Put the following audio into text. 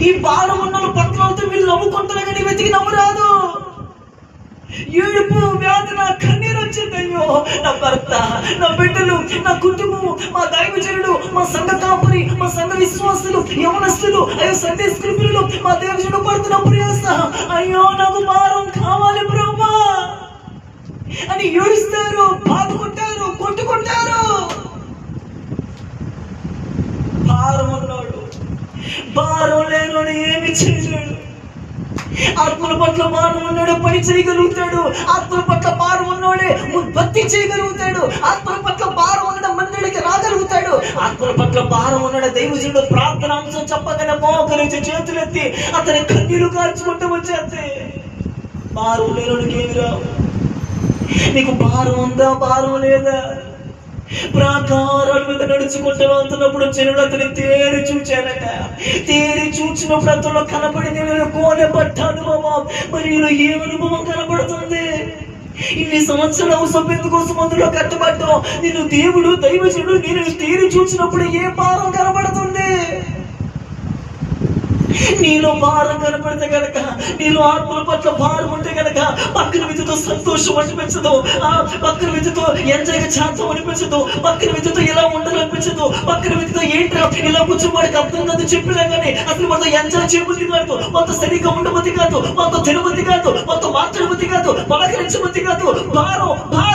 ఈ భారం ఉన్న పత్రాలతో వీళ్ళు నవ్వుకుంటారు కానీ వెతికి నవ్వు రాదు ఏడుపు వ్యాధి నా కన్నీరు వచ్చింది అయ్యో. నా భర్త నా బిడ్డలు నా కుటుంబము మా దైవజనుడు మా సంఘ కాపురి మా సంఘ విశ్వాసులు యవనస్తులు అయ్యో సండే స్కృపులు మా దేవజనుడు పడుతున్న ప్రయాస. అయ్యో నాకు భారం భారం ఏమి చేయలేడు. ఆత్మల పట్ల మారు ఉన్నాడు పని చేయగలుగుతాడు. ఆత్మల పట్ల మారు ఉన్నోడే భక్తి చేయగలుగుతాడు. ఆత్మల పట్ల భారం ఉన్న మందిరికి రాగలుగుతాడు. ఆత్మల పట్ల భారం ఉన్నాడు దైవజనుడు ప్రార్థన అంశం చెప్పగానే మోకరించి చేతులెత్తి అతని కన్నీరు కార్చుకుంటూ వచ్చేస్తే భారం లేనుడికి ఏమి రావు? నీకు భారం ఉందా? భారం లేదా? ప్రాకారాల మీద నడుచుకుంటూ వెళ్తున్నప్పుడు జనులు అతని తేరి చూచానట తేరి చూచినప్పుడు అతను కనపడింది నేను పట్ట అనుభవం. మరి ఏ అనుభవం కనపడుతుంది ఇన్ని సంవత్సరాలు సభ్యత కోసం అందులో కట్టబడ్డావు? నిన్ను దేవుడు దైవజనుడు నేను తేరి చూచినప్పుడు ఏ భారం నీలో భారం కనపడితే గనక నీలో ఆత్మల పట్ల భారం ఉంటే గనక పక్కన విద్యతో సంతోషం అనిపించదు. ఆ పక్కన విద్యతో ఎంజాయ్గా చేద్దాం అనిపించదు. పక్కన విద్యతో ఇలా ఉండాలనిపించదు. పక్కన విద్యతో ఏంట్రా ఇలా కూర్చోబడికి అర్థం కాదు చెప్పినా కానీ అసలు మనతో ఎంజాయ్ చేయబుద్ధి కాదు. మనతో సరిగ్గా ఉండబుద్ధి కాదు. మనతో తినబుద్ధి కాదు. మనతో మాట్లాడబుద్ధి కాదు. పలకరించబుద్ధి కాదు. భారం భారం.